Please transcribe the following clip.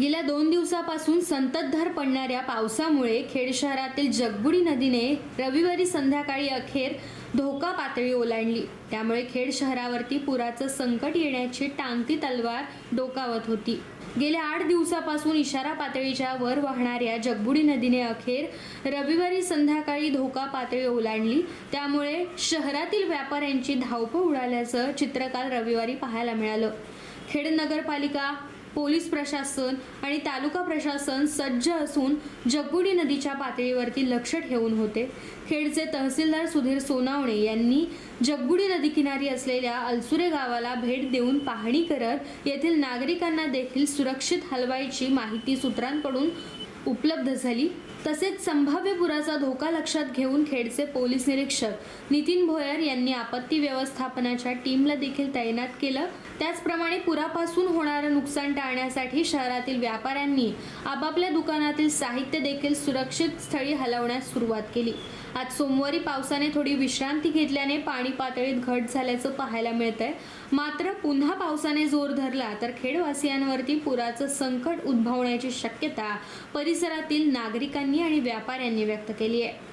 गेल्या दोन दिवसापासून संततधार पडणाऱ्या पावसामुळे खेड शहरातील जगबुडी नदीने रविवारी संध्याकाळी अखेर धोका पातळी ओलांडली. त्यामुळे खेड शहरावरती पुराचं संकट येण्याची टांगती तलवार डोकावत होती. गेल्या आठ दिवसापासून इशारा पातळीच्या वर वाहणाऱ्या जगबुडी नदीने अखेर रविवारी संध्याकाळी धोका पातळी ओलांडली. त्यामुळे शहरातील व्यापाऱ्यांची धावपळ उडाल्याचं चित्र काल रविवारी पाहायला मिळालं. खेड नगरपालिका पोलीस प्रशासन आणि तालुका प्रशासन सज्ज असून जगबुडी नदीच्या पातळीवरती लक्ष ठेवून होते. खेडचे तहसीलदार सुधीर सोनावणे यांनी जगबुडी नदीकिनारी असलेल्या अलसुरे गावाला भेट देऊन पाहणी करत येथील नागरिकांना देखील सुरक्षित हलवायची माहिती सूत्रांकडून उपलब्ध झाली. तसेच संभाव्य पुराचा धोका लक्षात घेऊन खेडचे पोलीस निरीक्षक नितीन भोयर यांनी आपत्ती व्यवस्थापनाच्या टीमला देखील तैनात केलं. त्याचप्रमाणे पुरापासून होणारं नुकसान टाळण्यासाठी शहरातील व्यापाऱ्यांनी आपापल्या दुकानातील साहित्य देखील सुरक्षित स्थळी हलवण्यास सुरुवात केली. आज सोमवारी पावसाने थोडी विश्रांती घेतल्याने पाणी पातळीत घट झाल्याचं पाहायला मिळतंय. मात्र पुन्हा पावसाने जोर धरला तर खेडवासियांवरती पुराचं संकट उद्भवण्याची शक्यता परिसरातील नागरिकांनी आणि व्यापाऱ्यांनी व्यक्त केली आहे.